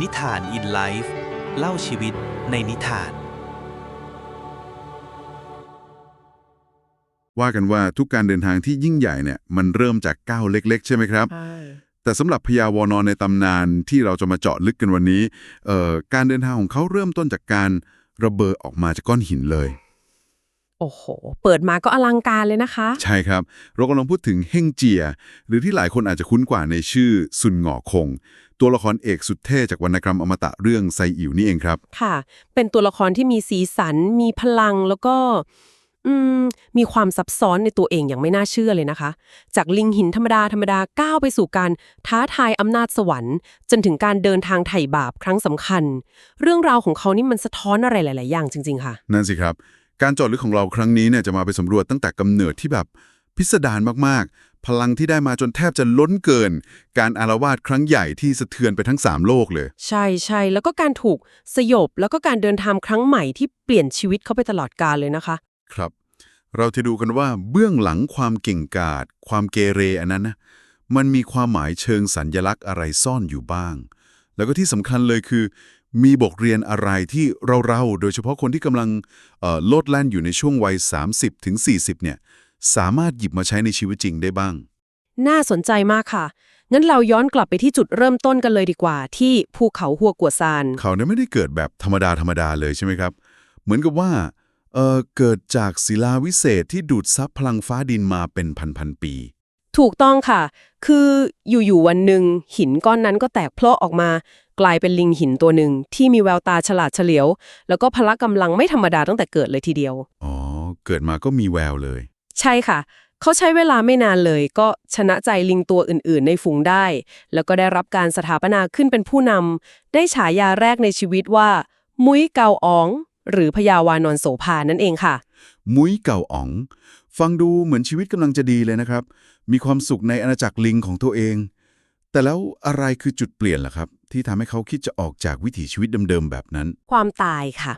นิทานอินไลฟ์เล่าชีวิตในนิทาน ว่ากันว่าทุกการเดินทางที่ยิ่งใหญ่เนี่ยมันเริ่มจากก้าวเล็ก ๆ ใช่ไหมครับใช่แต่สำหรับพญาวอนอนในตำนานที่เราจะมาเจาะลึกกันวันนี้เอ่อการเดินทางของเขาเริ่มต้นจากการระเบิดออกมาจากก้อนหินเลย โอ้โห เปิดมาก็อลังการเลยนะคะ ใช่ครับ เรากำลังพูดถึงเฮ่งเจีย หรือที่หลายคนอาจจะคุ้นกว่าในชื่อซุนหงอคง ตัวละครเอกสุดเท่จากวรรณกรรมอมตะเรื่องไซอิ๋วนี่เองครับ ค่ะ เป็นตัวละครที่มีสีสัน มีพลังแล้วก็อืมมีความซับซ้อนในตัวเองอย่างไม่น่าเชื่อเลยนะคะ จากลิงหินธรรมดาธรรมดาก้าวไปสู่การท้าทายอำนาจสวรรค์ จนถึงการเดินทางไถ่บาปครั้งสำคัญ เรื่องราวของเขานี่มันสะท้อนอะไรหลาย ๆ อย่างจริง ๆ ค่ะ นั่นสิครับ การเจอดลึกของเราครั้งนี้เนี่ยจะมาไปสำรวจตั้งแต่กำเนิดที่แบบพิสดารมากๆ พลังที่ได้มาจนแทบจะล้นเกิน การอารวาสครั้งใหญ่ที่สะเทือนไปทั้งสามโลกเลย ใช่ใช่แล้วก็การถูกสยบแล้วก็การเดินทางครั้งใหม่ที่เปลี่ยนชีวิตเขาไปตลอดกาลเลยนะคะ ครับ เราจะดูกันว่าเบื้องหลังความเก่งกาจความเกเรอันนั้นนะมันมีความหมายเชิงสัญญลักษณ์อะไรซ่อนอยู่บ้าง แล้วก็ที่สำคัญเลยคือ มีบทเรียนอะไรที่เราๆ โดยเฉพาะคนที่กำลังเอ่อโลดแล่นอยู่ในช่วงวัย30ถึง40เนี่ย สามารถหยิบมาใช้ในชีวิตจริงได้บ้าง น่าสนใจมากค่ะ งั้นเราย้อนกลับไปที่จุดเริ่มต้นกันเลยดีกว่า ที่ภูเขาหัวกัวซาน เขาเนี่ยไม่ได้เกิดแบบธรรมดาธรรมดาเลยใช่ไหมครับ เหมือนกับว่าเอ่อเกิดจากศิลาวิเศษที่ดูดซับพลังฟ้าดินมาเป็นพันๆปี ถูกต้องค่ะ คืออยู่ๆวันหนึ่งหินก้อนนั้นก็แตกเพลาะออกมา กลายเป็นลิงหินตัวหนึ่งที่มีแววตาฉลาดเฉลียว แล้วก็พละกำลังไม่ธรรมดาตั้งแต่เกิดเลยทีเดียว อ๋อ เกิดมาก็มีแววเลย ใช่ค่ะ เขาใช้เวลาไม่นานเลยก็ชนะใจลิงตัวอื่น ๆ ในฝูงได้ แล้วก็ได้รับการสถาปนาขึ้นเป็นผู้นำได้ฉายาแรกในชีวิตว่า มุ้ยเกาออง หรือพญาวานอนโสภานั่นเองค่ะ มุ้ยเก่าอ๋อง ฟังดูเหมือนชีวิตกำลังจะดีเลยนะครับ มีความสุขในอาณาจักรลิงของตัวเอง แต่แล้วอะไรคือจุดเปลี่ยนล่ะครับ ที่ทำให้เขาคิดจะออกจากวิถีชีวิตเดิมๆแบบนั้น ความตายค่ะ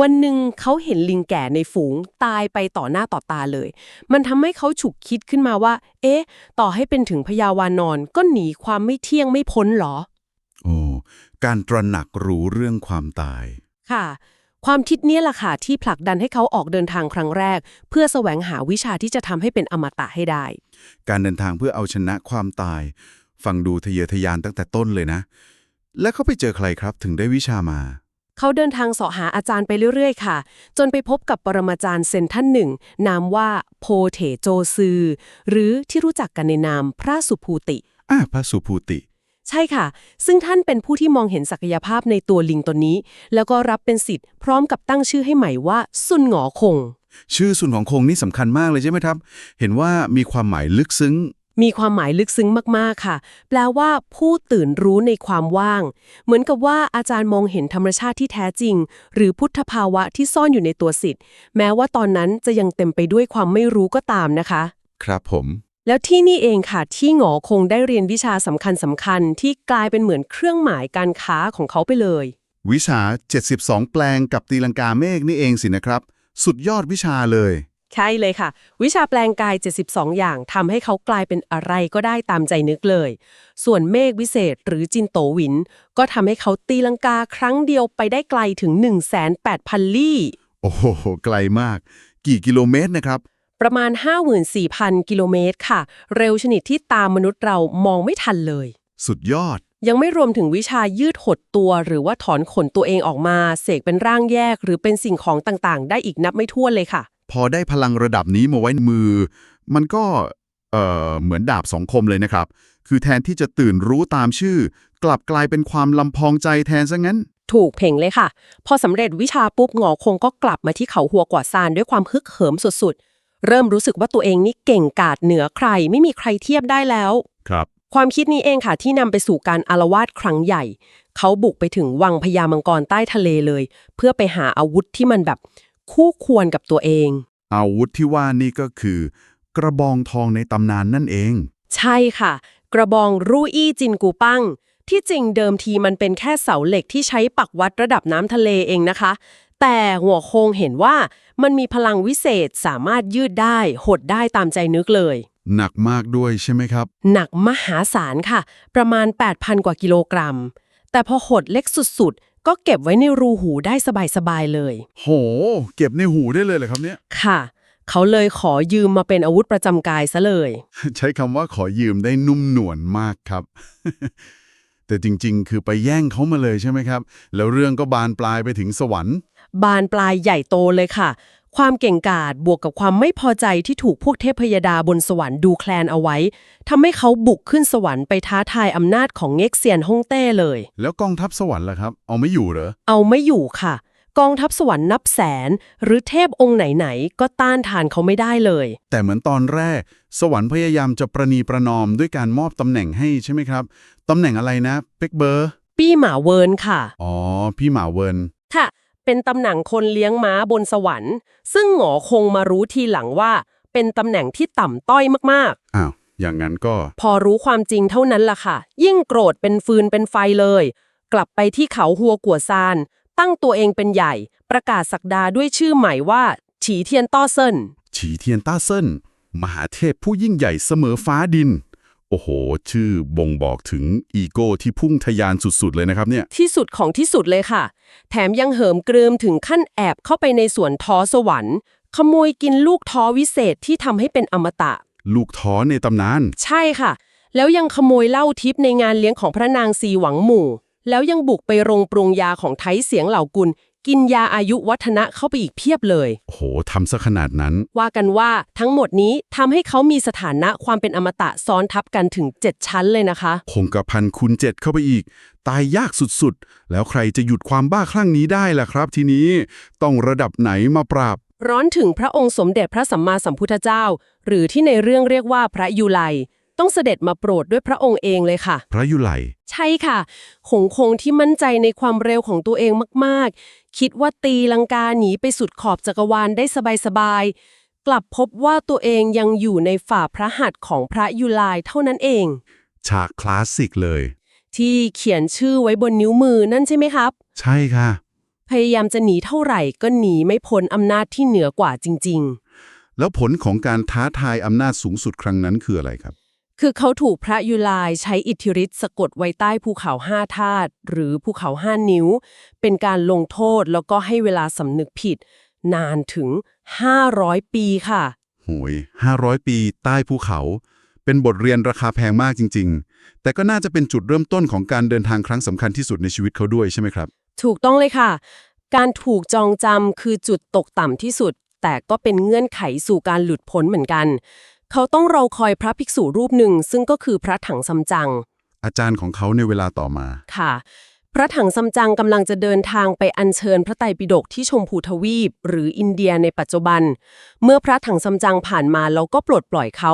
วันหนึ่งเขาเห็นลิงแก่ในฝูงตายไปต่อหน้าต่อตาเลย มันทำให้เขาฉุกคิดขึ้นมาว่า เอ๊ะ ต่อให้เป็นถึงพญาวานอนก็หนีความไม่เที่ยงไม่พ้นหรอ โอ้การตระหนักรู้เรื่องความตาย ค่ะ ความคิดเนี้แหละค่ะที่ผลักดันให้เขาออกเดินทางครั้งแรก เพื่อแสวงหาวิชาที่จะทำให้เป็นอมตะให้ได้ การเดินทางเพื่อเอาชนะความตาย ฟังดูทะเยอทะยานตั้งแต่ต้นเลยนะ แล้วเขาไปเจอใครครับถึงได้วิชามา เขาเดินทางเสาะหาอาจารย์ไปเรื่อย ๆ ค่ะ จนไปพบกับปรมาจารย์เซนท่านหนึ่ง นามว่าโพเถโจซือ หรือที่รู้จักกันในนามพระสุภูติ อ่าพระสุภูติ ใช่ค่ะ ซึ่งท่านเป็นผู้ที่มองเห็นศักยภาพในตัวลิงตัวนี้ แล้วก็รับเป็นสิทธิ์พร้อมกับตั้งชื่อให้ใหม่ว่าซุนหงอคง ชื่อส่วนของคงนี่สำคัญมากเลยใช่ไหมครับ เห็นว่ามีความหมายลึกซึ้ง มีความหมายลึกซึ้งมากๆค่ะ แปลว่า ผู้ตื่นรู้ในความว่าง เหมือนกับว่าอาจารย์มองเห็นธรรมชาติที่แท้จริง หรือพุทธภาวะที่ซ่อนอยู่ในตัวสิทธิ์ แม้ว่าตอนนั้นจะยังเต็มไปด้วยความไม่รู้ก็ตามนะคะ ครับผม แล้วที่นี่เองค่ะ ที่หงอคงได้เรียนวิชาสำคัญสำคัญๆที่กลายเป็นเหมือนเครื่องหมายการค้าของเขาไปเลย วิชา 72 แปลงกับตีลังกาเมฆนี่เองสินะครับ สุดยอดวิชาเลย ใช่เลยค่ะ วิชาแปลงกาย 72 อย่างทำให้เขากลายเป็นอะไรก็ได้ตามใจนึกเลย ส่วนเมฆวิเศษหรือจินโตหวิน ก็ทำให้เขาตีลังกาครั้งเดียวไปได้ไกลถึง 1,800,000 ลี่ โอ้โห ไกลมาก กี่กิโลเมตรนะครับ ประมาณ 54,000 กิโลเมตรค่ะ เร็วชนิดที่ตามมนุษย์เรามองไม่ทันเลย สุดยอด ยังไม่รวมถึงวิชายืดหดตัว หรือว่าถอนขนตัวเองออกมา เสกเป็นร่างแยก หรือเป็นสิ่งของต่างๆ ได้อีกนับไม่ถ้วนเลยค่ะ พอได้พลังระดับนี้มาไว้ในมือ มันก็เอ่อเหมือนดาบสองคมเลยนะครับ คือแทนที่จะตื่นรู้ตามชื่อ กลับกลายเป็นความลำพองใจแทนซะงั้น ถูกเพ่งเลยค่ะ พอสำเร็จวิชาปุ๊บหงอคงก็กลับมาที่เขาหัวกว่าซานด้วยความฮึกเหิมสุดๆ เริ่มรู้สึกว่าตัวเองนี่เก่งกาจเหนือใครไม่มีใครเทียบได้แล้ว ครับ ความคิดนี้เองค่ะที่นำไปสู่การอารวาสครั้งใหญ่ เขาบุกไปถึงวังพญามังกรใต้ทะเลเลย เพื่อไปหาอาวุธที่มันแบบ คู่ควรกับตัวเอง อาวุธที่ว่านี่ก็คือ กระบองทองในตำนานนั่นเอง ใช่ค่ะ กระบองรูอี้จินกูปังที่จริงเดิมทีมันเป็นแค่เสาเหล็กที่ใช้ปักวัดระดับน้ำทะเลเองนะคะ แต่หัวโคงเห็นว่ามันมีพลังวิเศษสามารถยืดได้หดได้ตามใจนึกเลย หนักมากด้วยใช่ไหมครับ หนักมหาศาลค่ะ ประมาณ 8,000 กว่ากิโลกรัม แต่พอหดเล็กสุดๆ ก็เก็บไว้ในรูหูได้สบายๆเลย โห เก็บในหูได้เลยเหรอครับเนี่ย ค่ะ เขาเลยขอยืมมาเป็นอาวุธประจำกายซะเลย ใช้คำว่าขอยืมได้นุ่มหนวลมากครับ แต่จริงๆ คือไปแย่งเขามาเลยใช่ไหมครับ แล้วเรื่องก็บานปลายไปถึงสวรรค์ บานปลายใหญ่โตเลยค่ะ ความเก่งกาจบวกกับความไม่พอใจที่ถูกพวกเทพยดาบนสวรรค์ดูแคลนเอาไว้ทำให้เขาบุกขึ้นสวรรค์ไปท้าทายอำนาจของเง็กเซียนฮ่องเต้เลย แล้วกองทัพสวรรค์ล่ะครับ เอาไม่อยู่เหรอ เอาไม่อยู่ค่ะ กองทัพสวรรค์นับแสน หรือเทพองค์ไหนๆ ก็ต้านทานเขาไม่ได้เลย แต่เหมือนตอนแรก สวรรค์พยายามจะประนีประนอมด้วยการมอบตำแหน่งให้ใช่ไหมครับตำแหน่งอะไรนะเป็กเบอร์ ปี้หมาเวิร์นค่ะ อ๋อ พี่หมาเวิร์นค่ะ เป็นตำแหน่งคนเลี้ยงม้าบนสวรรค์ ซึ่งหงอคงมารู้ทีหลังว่า เป็นตำแหน่งที่ต่ำต้อยมากอ้าว อย่างนั้นก็ ๆ พอรู้ความจริงเท่านั้นล่ะค่ะ ยิ่งโกรธเป็นฟืนเป็นไฟเลย กลับไปที่เขาหัวกัวซาน ตั้งตัวเองเป็นใหญ่ ประกาศสักดาด้วยชื่อใหม่ว่า ฉีเทียนต้อเซิน ฉีเทียนต้าเซินมหาเทพผู้ยิ่งใหญ่เสมอฟ้าดิน โอ้โห ชื่อบ่งบอกถึงอีโก้ที่พุ่งทะยานสุดๆเลยนะครับเนี่ย ที่สุดของที่สุดเลยค่ะ แถมยังเหิมเกริมถึงขั้นแอบเข้าไปในสวนท้อสวรรค์ ขโมยกินลูกท้อวิเศษที่ทำให้เป็นอมตะ ลูกท้อในตำนาน ใช่ค่ะ แล้วยังขโมยเหล้าทิพย์ในงานเลี้ยงของพระนางซีหวังหมู่ แล้วยังบุกไปโรงปรุงยาของไทยเสียงเหล่ากุล กินยาอายุวัฒนะเข้าไปอีกเพียบเลย โอ้โหทำซะขนาดนั้น ว่ากันว่าทั้งหมดนี้ทำให้เขามีสถานะความเป็นอมตะซ้อนทับกันถึง 7 ชั้นเลยนะคะ คงกระพันคูณเจ็ดเข้าไปอีก ตายยากสุดๆ แล้วใครจะหยุดความบ้าคลั่งนี้ได้ล่ะครับ ทีนี้ต้องระดับไหนมาปราบ ร้อนถึงพระองค์สมเด็จพระสัมมาสัมพุทธเจ้า หรือที่ในเรื่องเรียกว่าพระยุไล ต้องเสด็จมาโปรดด้วยพระองค์เองเลยค่ะ พระยุไลใช่ค่ะ หงคงที่มั่นใจในความเร็วของตัวเองมากๆ คิดว่าตีลังกาหนีไปสุดขอบจักรวาลได้สบายๆ กลับพบว่าตัวเองยังอยู่ในฝ่าพระหัตถ์ของพระยุลายเท่านั้นเอง ฉากคลาสสิกเลย ที่เขียนชื่อไว้บนนิ้วมือนั่นใช่ไหมครับ ใช่ค่ะ พยายามจะหนีเท่าไหร่ก็หนีไม่พ้นอำนาจที่เหนือกว่าจริง ๆ แล้วผลของการท้าทายอำนาจสูงสุดครั้งนั้นคืออะไรครับ คือเขาถูกพระยุลายใช้อิทธิฤทธิ์สะกดไว้ใต้ภูเขาห้าธาตุหรือภูเขาห้านิ้ว เป็นการลงโทษแล้วก็ให้เวลาสำนึกผิด นานถึง 500 ปีค่ะโหย500 ปีใต้ภูเขา เป็นบทเรียนราคาแพงมากจริง ๆ แต่ก็น่าจะเป็นจุดเริ่มต้นของการเดินทางครั้งสำคัญที่สุดในชีวิตเขาด้วยใช่ไหมครับ ถูกต้องเลยค่ะ การถูกจองจำคือจุดตกต่ำที่สุด แต่ก็เป็นเงื่อนไขสู่การหลุดพ้นเหมือนกัน เขาต้องรอคอยพระภิกษุรูปหนึ่ง ซึ่งก็คือพระถังซัมจั๋งอาจารย์ของเขาในเวลาต่อมา ค่ะ พระถังซัมจั๋งกำลังจะเดินทางไปอัญเชิญพระไตรปิฎกที่ชมพูทวีป หรืออินเดียในปัจจุบัน เมื่อพระถังซัมจั๋งผ่านมาแล้วก็ปลดปล่อยเขา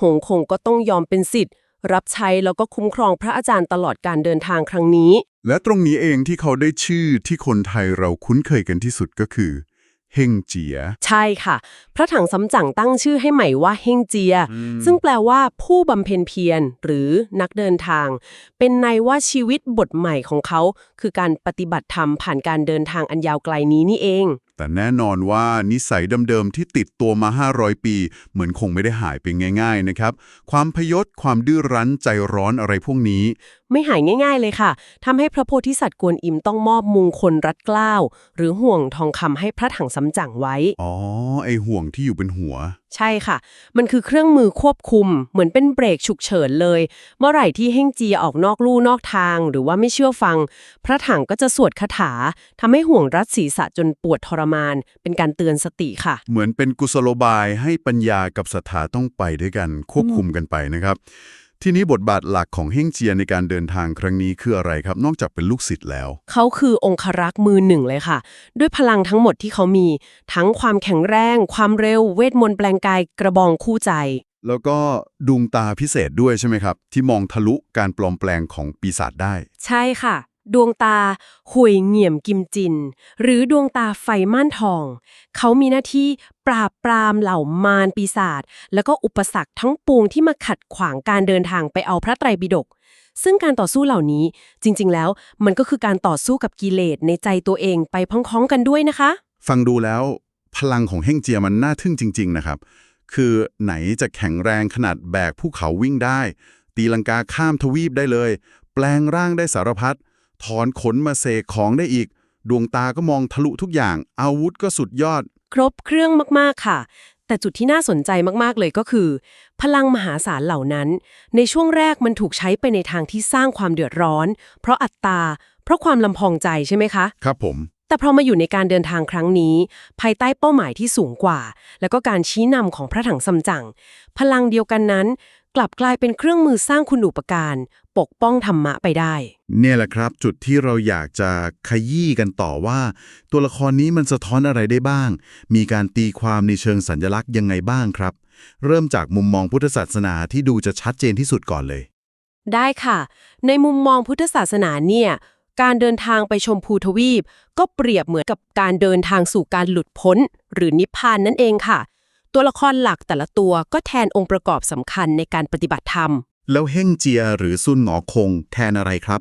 หงคงก็ต้องยอมเป็นสิทธิ์รับใช้แล้วก็คุ้มครองพระอาจารย์ตลอดการเดินทางครั้งนี้ และตรงนี้เองที่เขาได้ชื่อที่คนไทยเราคุ้นเคยกันที่สุดก็คือ เฮงเจีย ใช่ค่ะ พระถังซัมจั๋งตั้งชื่อให้ใหม่ว่าเฮงเจีย ซึ่งแปลว่าผู้บำเพ็ญเพียรหรือนักเดินทาง เป็นในว่าชีวิตบทใหม่ของเขา คือการปฏิบัติธรรมผ่านการเดินทางอันยาวไกลนี้นี่เอง แต่แน่นอนว่านิสัยเดิมๆที่ติดตัวมา 500 ปี เหมือนคงไม่ได้หายไปง่าย ๆ นะครับ ความพยศความดื้อรั้นใจร้อนอะไรพวกนี้ ไม่หายง่าย ๆ เลยค่ะทำให้พระโพธิสัตว์กวนอิมต้องมอบมุงคลรัดเกล้าหรือห่วงทองคำให้พระถังซัมจั๋งไว้ อ๋อ ไอห่วงที่อยู่เป็นหัว ใช่ค่ะ มันคือเครื่องมือควบคุม เหมือนเป็นเบรกฉุกเฉินเลย เมื่อไหร่ที่เฮงเจียออกนอกลู่นอกทาง หรือว่าไม่เชื่อฟัง พระถังก็จะสวดคาถาทำให้ห่วงรัดศีรษะจนปวดทรมาน เป็นการเตือนสติค่ะ เหมือนเป็นกุศโลบายให้ปัญญากับศรัทธาต้องไปด้วยกันควบคุมกันไปนะครับ ทีนี้บทบาทหลักของเฮงเจียในการเดินทางครั้งนี้คืออะไรครับ นอกจากเป็นลูกศิษย์แล้ว เขาคือองครักษ์มือหนึ่งเลยค่ะ ด้วยพลังทั้งหมดที่เขามี ทั้งความแข็งแรง ความเร็ว เวทมนต์แปลงกายกระบองคู่ใจ แล้วก็ดวงตาพิเศษด้วยใช่ไหมครับ ที่มองทะลุการปลอมแปลงของปีศาจได้ ใช่ค่ะ ดวงตาหุยเหงี่ยมกิมจิน หรือดวงตาไฟม่านทอง เขามีหน้าที่ปราบปรามเหล่ามารปีศาจแล้วก็อุปสรรคทั้งปวงที่มาขัดขวางการเดินทางไปเอาพระไตรปิฎกซึ่งการต่อสู้เหล่านี้จริงๆ แล้วมันก็คือการต่อสู้กับกิเลสในใจตัวเองไปพ้องๆกันด้วยนะคะ ฟังดูแล้วพลังของเฮงเจียมันน่าทึ่งจริง ๆ นะครับ คือไหนจะแข็งแรงขนาดแบกภูเขาวิ่งได้ ตีลังกาข้ามทวีปได้เลย แปลงร่างได้สารพัด ถอนขนมาเสกของได้อีก ดวงตาก็มองทะลุทุกอย่าง อาวุธก็สุดยอด ครบเครื่องมากๆค่ะ แต่จุดที่น่าสนใจมากๆเลยก็คือ พลังมหาศาลเหล่านั้น ในช่วงแรกมันถูกใช้ไปในทางที่สร้างความเดือดร้อน เพราะอัตตา เพราะความลำพองใจใช่ไหมคะ ครับผมแต่พอมาอยู่ในการเดินทางครั้งนี้ ภายใต้เป้าหมายที่สูงกว่า แล้วก็การชี้นำของพระถังซัมจั๋งพลังเดียวกันนั้น กลับกลายเป็นเครื่องมือสร้างคุณูปการ ปกป้องธรรมะไปได้ เนี่ยแหละครับ จุดที่เราอยากจะขยี้กันต่อว่า ตัวละครนี้มันสะท้อนอะไรได้บ้าง มีการตีความในเชิงสัญลักษณ์ยังไงบ้างครับ เริ่มจากมุมมองพุทธศาสนาที่ดูจะชัดเจนที่สุดก่อนเลย ได้ค่ะ ในมุมมองพุทธศาสนาเนี่ยการเดินทางไปชมพูทวีป ก็เปรียบเหมือนกับการเดินทางสู่การหลุดพ้น หรือนิพพานนั่นเองค่ะ ตัวละครหลักแต่ละตัวก็แทนองค์ประกอบสำคัญในการปฏิบัติธรรม แล้วเฮ่งเจียหรือซุนหงอคงแทนอะไรครับ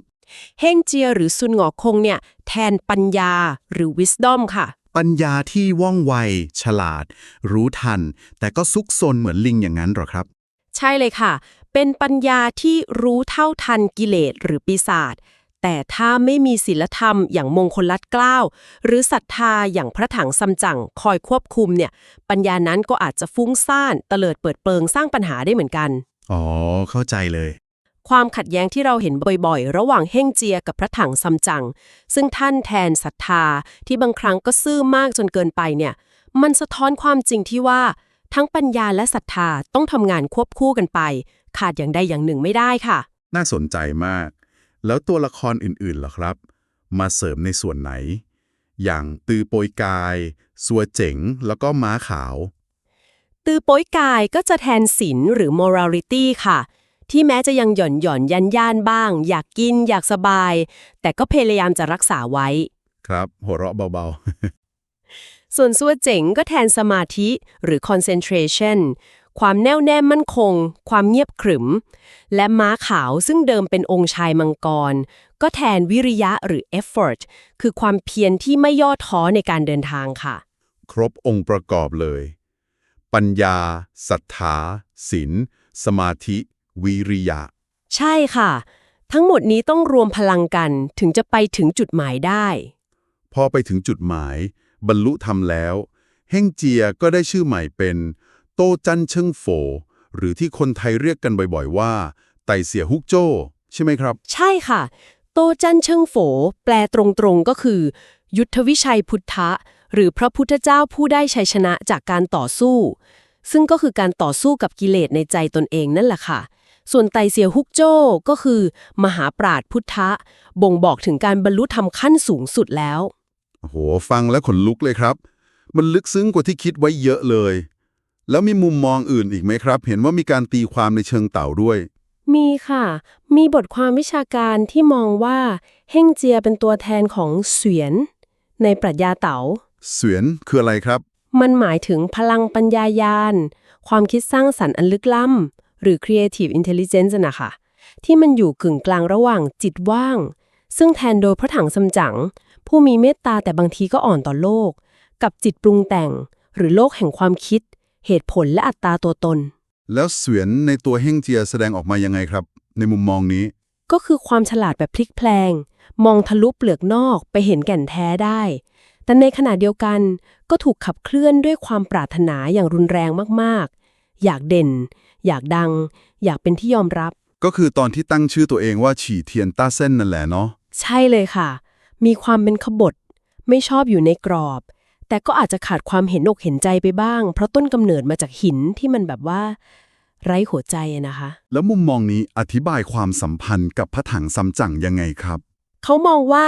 เฮงเจียหรือซุนหงอคงเนี่ยแทนปัญญาหรือ wisdom ค่ะ ปัญญาที่ว่องไว ฉลาด รู้ทัน แต่ก็ซุกซนเหมือนลิงอย่างนั้นหรอครับ ใช่เลยค่ะ เป็นปัญญาที่รู้เท่าทันกิเลสหรือปีศาจแต่ถ้าไม่มีศีลธรรมอย่างมงคลลัดเกล้า หรือศรัทธาอย่างพระถังซัมจั๋งคอยควบคุมเนี่ย ปัญญานั้นก็อาจจะฟุ้งซ่านเตลิดเปิดเปิงสร้างปัญหาได้เหมือนกัน อ๋อ เข้าใจเลย ความขัดแย้งที่เราเห็นบ่อยๆ ระหว่างเฮ่งเจียกับพระถังซัมจั๋งซึ่งท่านแทนศรัทธาที่บางครั้งก็ซื่อมากจนเกินไปเนี่ย มันสะท้อนความจริงที่ว่า ทั้งปัญญาและศรัทธาต้องทำงานควบคู่กันไป ขาดอย่างใดอย่างหนึ่งไม่ได้ค่ะ น่าสนใจมาก แล้วตัวละครอื่นๆล่ะครับ มาเสริมในส่วนไหน อย่างตือโปยกาย สัวเจ๋ง แล้วก็ม้าขาว ตือโป้ยกายก็จะแทนศีลหรือ morality ค่ะ ที่แม้จะยังหย่อนหย่อนยันย่านบ้าง อยากกินอยากสบาย แต่ก็พยายามจะรักษาไว้ ครับ หัวเราะเบาส่วนซัวเจ๋งก็แทนสมาธิหรือ concentration ความแน่วแน่มั่นคง ความเงียบขรึม และม้าขาวซึ่งเดิมเป็นองค์ชายมังกร ก็แทนวิริยะหรือ effort คือความเพียรที่ไม่ย่อท้อในการเดินทางค่ะๆครบองค์ประกอบเลย ปัญญาศรัทธาศีลสมาธิ วิริยะ ใช่ค่ะ ทั้งหมดนี้ต้องรวมพลังกันถึงจะไปถึงจุดหมายได้ พอไปถึงจุดหมาย บรรลุธรรมแล้ว เฮ่งเจียก็ได้ชื่อใหม่เป็น โตจันเชิงโฟ หรือที่คนไทยเรียกกันบ่อยๆว่า ไต่เสี่ยฮุกโจ้ใช่ไหมครับ ใช่ค่ะ โตจันเชิงโฝแปลตรงๆก็คือ ยุทธวิชัยพุทธะ หรือพระพุทธเจ้าผู้ได้ชัยชนะจากการต่อสู้ ซึ่งก็คือการต่อสู้กับกิเลสในใจตนเองนั่นแหละค่ะ ส่วนไตเสียฮุกโจ้ก็คือ มหาปราดพุทธะ บ่งบอกถึงการบรรลุธรรมขั้นสูงสุดแล้วโอ้โหฟังแล้วขนลุกเลยครับ มันลึกซึ้งกว่าที่คิดไว้เยอะเลย แล้วมีมุมมองอื่นอีกไหมครับ เห็นว่ามีการตีความในเชิงเต่าด้วย มีค่ะ มีบทความวิชาการที่มองว่า เฮ่งเจียเป็นตัวแทนของเสวียน ในปรัชญาเต๋า เสวียนคืออะไรครับ มันหมายถึงพลังปัญญายาณ ความคิดสร้างสรรค์อันลึกล้ำ หรือ creative intelligence น่ะค่ะที่มันอยู่กึ่งกลางระหว่างจิตว่าง ซึ่งแทนโดยพระถังซัมจั๋งผู้มีเมตตาแต่บางทีก็อ่อนต่อโลก กับจิตปรุงแต่ง หรือโลกแห่งความคิด เหตุผลและอัตตาตัวตน แล้วเสวียนในตัวเฮ่งเจียแสดงออกมายังไงครับ ในมุมมองนี้ ก็คือความฉลาดแบบพลิกแพลง มองทะลุเปลือกนอกไปเห็นแก่นแท้ได้ แต่ในขณะเดียวกันก็ถูกขับเคลื่อนด้วยความปรารถนาอย่างรุนแรงมากๆ อยากเด่น อยากดัง อยากเป็นที่ยอมรับ ก็คือตอนที่ตั้งชื่อตัวเองว่าฉี่เทียนต้าเส้นนั่นแหละเนาะ ใช่เลยค่ะ มีความเป็นขบฏ ไม่ชอบอยู่ในกรอบ แต่ก็อาจจะขาดความเห็นอกเห็นใจไปบ้าง เพราะต้นกำเนิดมาจากหินที่มันแบบว่า ไร้หัวใจอะนะคะ แล้วมุมมองนี้อธิบายความสัมพันธ์กับพระถังซัมจั๋งยังไงครับ เขามองว่า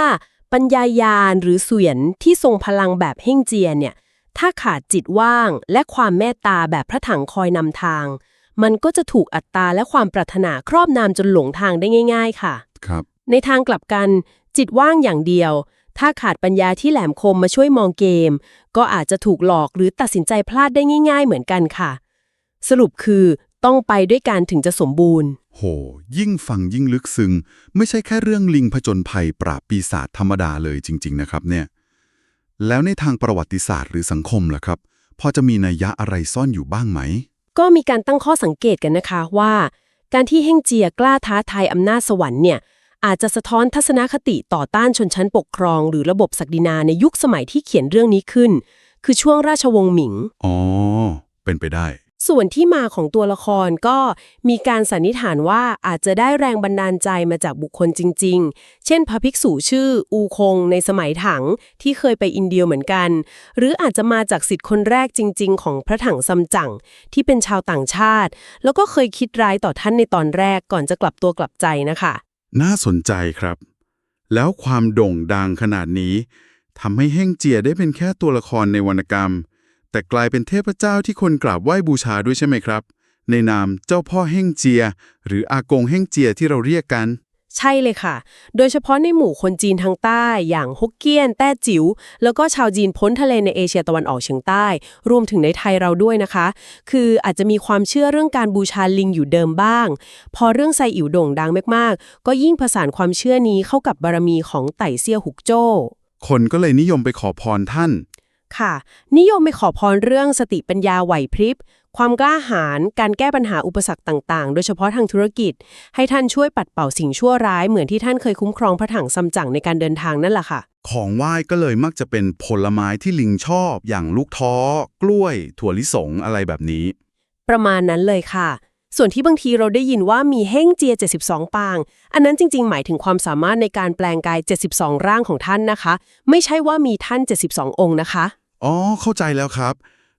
ปัญญายาณหรือเสวียนที่ทรงพลังแบบเฮ่งเจียเนี่ย ถ้าขาดจิตว่างและความเมตตาแบบพระถังคอยนำทาง มันก็จะถูกอัตตาและความปรารถนาครอบนามจนหลงทางได้ง่าย ๆ ค่ะ ครับ ในทางกลับกัน จิตว่างอย่างเดียว ถ้าขาดปัญญาที่แหลมคมมาช่วยมองเกม ก็อาจจะถูกหลอกหรือตัดสินใจพลาดได้ง่าย ๆ เหมือนกันค่ะ สรุปคือต้องไปด้วยกันถึงจะสมบูรณ์ โห ยิ่งฟังยิ่งลึกซึ้งไม่ใช่แค่เรื่องลิงผจญภัยปราบปีศาจธรรมดาเลยจริง ๆ นะครับเนี่ย แล้วในทางประวัติศาสตร์หรือสังคมล่ะครับ พอจะมีนัยยะอะไรซ่อนอยู่บ้างไหม ก็มีการตั้งข้อสังเกตกันนะคะว่า การที่เฮ่งเจียกล้าท้าทายอำนาจสวรรค์เนี่ยอาจจะสะท้อนทัศนคติต่อต้านชนชั้นปกครอง หรือระบบศักดินาในยุคสมัยที่เขียนเรื่องนี้ขึ้น คือช่วงราชวงศ์หมิง อ๋อ เป็นไปได้ ส่วนที่มาของตัวละครก็มีการสันนิษฐานว่าอาจจะได้แรงบันดาลใจมาจากบุคคลจริง ๆ เช่นพระภิกษุชื่ออูคงในสมัยถังที่เคยไปอินเดียเหมือนกัน หรืออาจจะมาจากสิทธิ์คนแรกจริง ๆ ของพระถังซัมจั๋งที่เป็นชาวต่างชาติ แล้วก็เคยคิดร้ายต่อท่านในตอนแรกก่อนจะกลับตัวกลับใจนะคะ น่าสนใจครับ แล้วความโด่งดังขนาดนี้ทำให้เฮ่งเจียได้เป็นแค่ตัวละครในวรรณกรรม แต่กลายเป็นเทพเจ้าที่คนกราบไหว้บูชาด้วยใช่ไหมครับ ในนามเจ้าพ่อเฮ่งเจีย หรืออากงเฮ่งเจียที่เราเรียกกัน ใช่เลยค่ะ โดยเฉพาะในหมู่คนจีนทางใต้ อย่างฮกเกี้ยน แต้จิ๋ว แล้วก็ชาวจีนพ้นทะเลในเอเชียตะวันออกเฉียงใต้ รวมถึงในไทยเราด้วยนะคะ คืออาจจะมีความเชื่อเรื่องการบูชาลิงอยู่เดิมบ้าง พอเรื่องไซอิ๋วโด่งดังมากๆ ก็ยิ่งผสานความเชื่อนี้เข้ากับบารมีของไต่เซี่ยหุกโจ้ คนก็เลยนิยมไปขอพรท่าน ค่ะ นิยมไปขอพรเรื่องสติปัญญาไหวพริบ ความกล้าหาญการแก้ปัญหาอุปสรรคต่าง ๆ โดยเฉพาะทางธุรกิจ ให้ท่านช่วยปัดเป่าสิ่งชั่วร้ายเหมือนที่ท่านเคยคุ้มครองพระถังซัมจั๋งในการเดินทางนั่นแหละค่ะ ของไหว้ก็เลยมักจะเป็นผลไม้ที่ลิงชอบ อย่างลูกท้อ กล้วย ถั่วลิสงอะไรแบบนี้ ประมาณนั้นเลยค่ะส่วนที่บางทีเราได้ยินว่ามีเฮ่งเจีย 72 ปาง อันนั้นจริง ๆ หมายถึงความสามารถในการแปลงกาย 72 ร่างของท่านนะคะ ไม่ใช่ว่ามีท่าน 72 องค์นะคะ อ๋อ เข้าใจแล้วครับ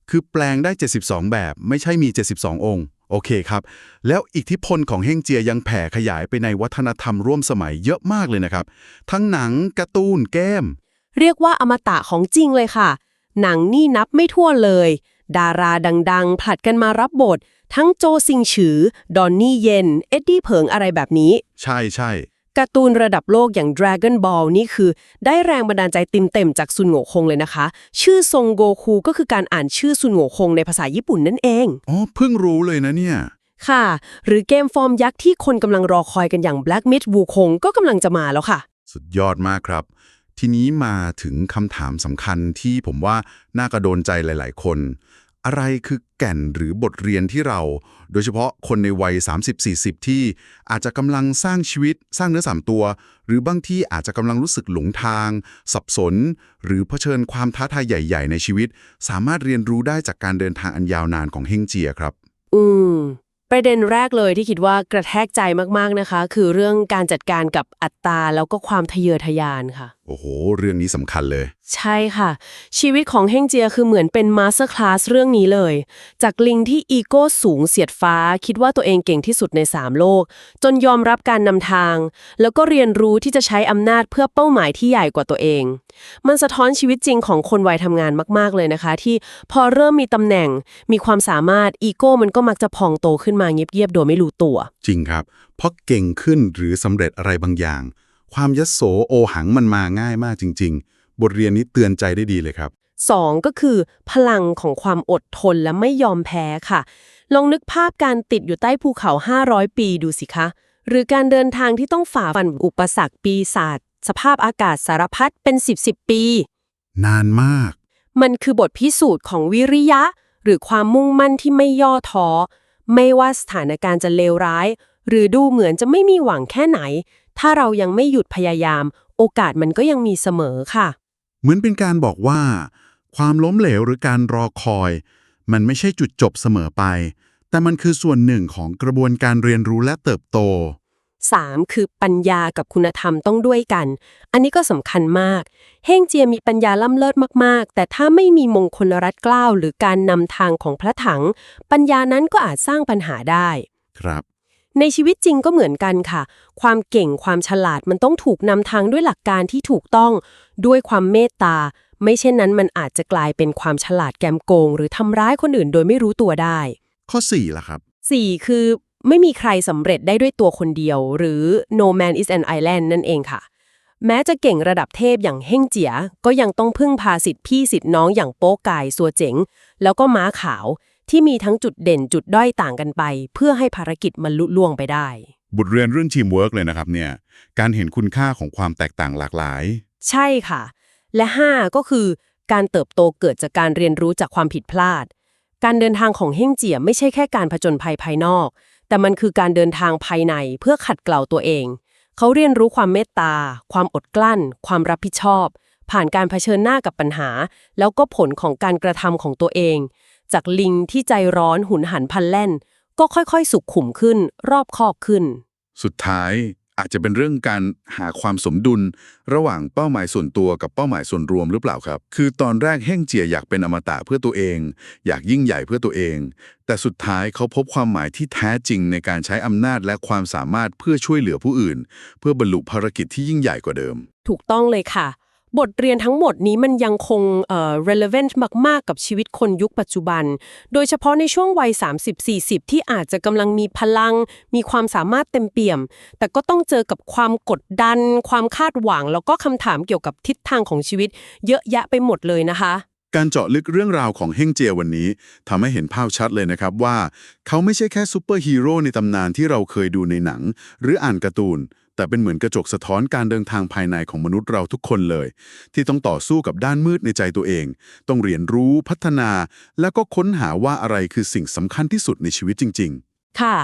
คือแปลงได้ 72 แบบ ไม่ใช่มี 72 องค์ โอเคครับ แล้วอิทธิพลของเฮ่งเจียยังแผ่ขยายไปในวัฒนธรรมร่วมสมัยเยอะมากเลยนะครับ ทั้งหนังการ์ตูนเกม เรียกว่าอมตะของจริงเลยค่ะ หนังนี่นับไม่ถ้วนเลย ดาราดัง ๆ ผลัดกันมารับบท ทั้งโจซิงฉือ ดอนนี่เย็น เอ็ดดี้เผิงอะไรแบบนี้ ใช่ใช่ การ์ตูนระดับโลกอย่าง Dragon Ball นี่คือ ได้แรงบันดาลใจเต็มๆจากซุนโง่คงเลยนะคะ ชื่อซงโกคูก็คือการอ่านชื่อซุนโง่คงในภาษาญี่ปุ่นนั่นเอง อ๋อ เพิ่งรู้เลยนะเนี่ย ค่ะ หรือเกมฟอร์มยักษ์ที่คนกำลังรอคอยกันอย่าง Black Myth Wukong ก็กำลังจะมาแล้วค่ะ สุดยอดมากครับ ทีนี้มาถึงคำถามสำคัญที่ผมว่าน่ากระโดนใจหลาย ๆ คน อะไรคือแก่นหรือบทเรียนที่เรา โดยเฉพาะคนในวัย 30-40 ที่อาจจะกำลังสร้างชีวิต สร้างเนื้อสามตัว หรือบางที่อาจจะกำลังรู้สึกหลงทาง สับสน หรือเผชิญความท้าทายใหญ่ ๆ ในชีวิต สามารถเรียนรู้ได้จากการเดินทางอันยาวนานของเฮงเจียครับ อืม ประเด็นแรกเลยที่คิดว่ากระแทกใจมากๆนะคะ คือเรื่องการจัดการกับอัตราแล้วก็ความทะเยอทะยานค่ะโอ้โห เรื่องนี้สำคัญเลย ใช่ค่ะ ชีวิตของเฮงเจียคือเหมือนเป็นมาสเตอร์คลาสเรื่องนี้เลย จากลิงที่อีโก้สูงเสียดฟ้า คิดว่าตัวเองเก่งที่สุดใน 3 โลก จนยอมรับการนำทาง แล้วก็เรียนรู้ที่จะใช้อำนาจเพื่อเป้าหมายที่ใหญ่กว่าตัวเอง มันสะท้อนชีวิตจริงของคนวัยทำงานมาก ๆ เลยนะคะ ที่พอเริ่มมีตำแหน่ง มีความสามารถอีโก้มันก็มักจะพองโตขึ้นมาเงียบๆโดยไม่รู้ตัว จริงครับเพราะเก่งขึ้นหรือสำเร็จอะไรบางอย่าง ความยโสโอหังมันมาง่ายมากจริง ๆ บทเรียนนี้เตือนใจได้ดีเลยครับสองก็คือพลังของความอดทนและไม่ยอมแพ้ค่ะ ลองนึกภาพการติดอยู่ใต้ภูเขา 500 ปีดูสิคะ หรือการเดินทางที่ต้องฝ่าฟันอุปสรรคปีศาจสภาพอากาศสารพัดเป็น 10 10ปี นานมาก มันคือบทพิสูจน์ของวิริยะ หรือความมุ่งมั่นที่ไม่ย่อท้อ ไม่ว่าสถานการณ์จะเลวร้าย หรือดูเหมือนจะไม่มีหวังแค่ไหน ถ้าเรายังไม่หยุดพยายาม โอกาสมันก็ยังมีเสมอค่ะ เหมือนเป็นการบอกว่า ความล้มเหลวหรือการรอคอย มันไม่ใช่จุดจบเสมอไป แต่มันคือส่วนหนึ่งของกระบวนการเรียนรู้และเติบโต 3. คือปัญญากับคุณธรรมต้องด้วยกัน อันนี้ก็สำคัญมาก เฮงเจียมีปัญญาล่ำเลิศมากๆ แต่ถ้าไม่มีมงคลรัตเกล้า หรือการนำทางของพระถัง ปัญญานั้นก็อาจสร้างปัญหาได้ ครับ ในชีวิตจริงก็เหมือนกันค่ะ ความเก่งความฉลาดมันต้องถูกนำทางด้วยหลักการที่ถูกต้อง ด้วยความเมตตา ไม่เช่นนั้นมันอาจจะกลายเป็นความฉลาดแกมโกง หรือทำร้ายคนอื่นโดยไม่รู้ตัวได้ ข้อ4ล่ะครับ 4 คือไม่มีใครสำเร็จได้ด้วยตัวคนเดียว หรือ no man is an island นั่นเองค่ะ แม้จะเก่งระดับเทพอย่างเฮ่งเจีย ก็ยังต้องพึ่งพาสิทธิพี่สิทธิน้องอย่างโป๊กายสัวเจ๋ง แล้วก็ม้าขาว ที่มีทั้งจุดเด่นจุดด้อยต่างกันไป เพื่อให้ภารกิจมันลุล่วงไปได้ บทเรียนเรื่องทีมเวิร์กเลยนะครับเนี่ย การเห็นคุณค่าของความแตกต่างหลากหลาย ใช่ค่ะ และ 5 ก็คือการเติบโตเกิดจากการเรียนรู้จากความผิดพลาด การเดินทางของเฮ่งเจียไม่ใช่แค่การผจญภัยภายนอก แต่มันคือการเดินทางภายในเพื่อขัดเกลาตัวเอง เขาเรียนรู้ความเมตตา ความอดกลั้น ความรับผิดชอบ ผ่านการเผชิญหน้ากับปัญหา แล้วก็ผลของการกระทำของตัวเอง จากลิงที่ใจร้อนหุนหันพลันแล่น ก็ค่อยๆ สุขขุมขึ้น รอบคอบขึ้น สุดท้ายอาจจะเป็นเรื่องการหาความสมดุล ระหว่างเป้าหมายส่วนตัวกับเป้าหมายส่วนรวมหรือเปล่าครับ คือตอนแรกเฮ่งเจียอยากเป็นอมตะเพื่อตัวเอง อยากยิ่งใหญ่เพื่อตัวเอง แต่สุดท้ายเขาพบความหมายที่แท้จริงในการใช้อำนาจและความสามารถเพื่อช่วยเหลือผู้อื่น เพื่อบรรลุภารกิจที่ยิ่งใหญ่กว่าเดิม ถูกต้องเลยค่ะ บทเรียนทั้งหมดนี้มันยังคงเอ่อ relevant มาก ๆ กับชีวิตคนยุคปัจจุบัน โดยเฉพาะในช่วงวัย 30-40 ที่อาจจะกำลังมีพลัง มีความสามารถเต็มเปี่ยม แต่ก็ต้องเจอกับความกดดัน ความคาดหวัง แล้วก็คำถามเกี่ยวกับทิศทางของชีวิต เยอะแยะไปหมดเลยนะคะการเจาะลึกเรื่องราวของเฮงเจียวันนี้ทำให้เห็นภาพชัดเลยนะครับว่า เขาไม่ใช่แค่ซูเปอร์ฮีโร่ในตำนานที่เราเคยดูในหนัง หรืออ่านการ์ตูน แต่เป็นเหมือนกระจกสะท้อนการเดินทางภายในของมนุษย์เราทุกคนเลย ที่ต้องต่อสู้กับด้านมืดในใจตัวเอง ต้องเรียนรู้พัฒนา แล้วก็ค้นหาว่าอะไรคือสิ่งสำคัญที่สุดในชีวิตจริง ๆ ค่ะ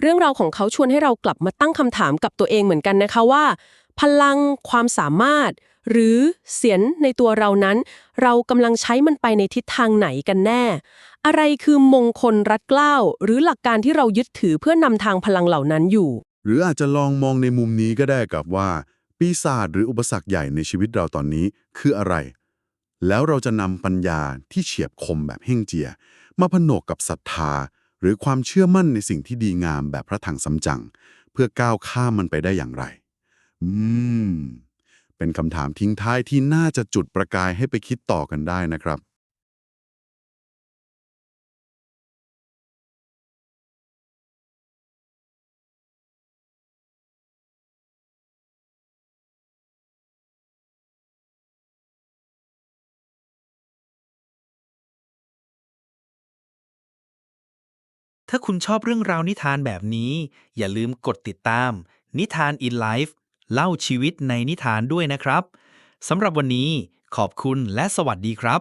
เรื่องราวของเขาชวนให้เรากลับมาตั้งคำถามกับตัวเองเหมือนกันนะคะว่า พลังความสามารถ หรือเสียงในตัวเรานั้น เรากำลังใช้มันไปในทิศทางไหนกันแน่ อะไรคือมงคลรัดเกล้าหรือหลักการที่เรายึดถือเพื่อนำทางพลังเหล่านั้นอยู่ หรืออาจจะลองมองในมุมนี้ก็ได้กับว่า ปีศาจหรืออุปสรรคใหญ่ในชีวิตเราตอนนี้คืออะไร แล้วเราจะนำปัญญาที่เฉียบคมแบบเฮ่งเจีย มาผนวกกับศรัทธา หรือความเชื่อมั่นในสิ่งที่ดีงามแบบพระถังซัมจั๋งเพื่อก้าวข้ามมันไปได้อย่างไร อืม เป็นคำถามทิ้งท้ายที่น่าจะจุดประกายให้ไปคิดต่อกันได้นะครับ ถ้าคุณชอบเรื่องราวนิทานแบบนี้ อย่าลืมกดติดตาม นิทาน in life เล่าชีวิตในนิทานด้วยนะครับ สำหรับวันนี้ขอบคุณและสวัสดีครับ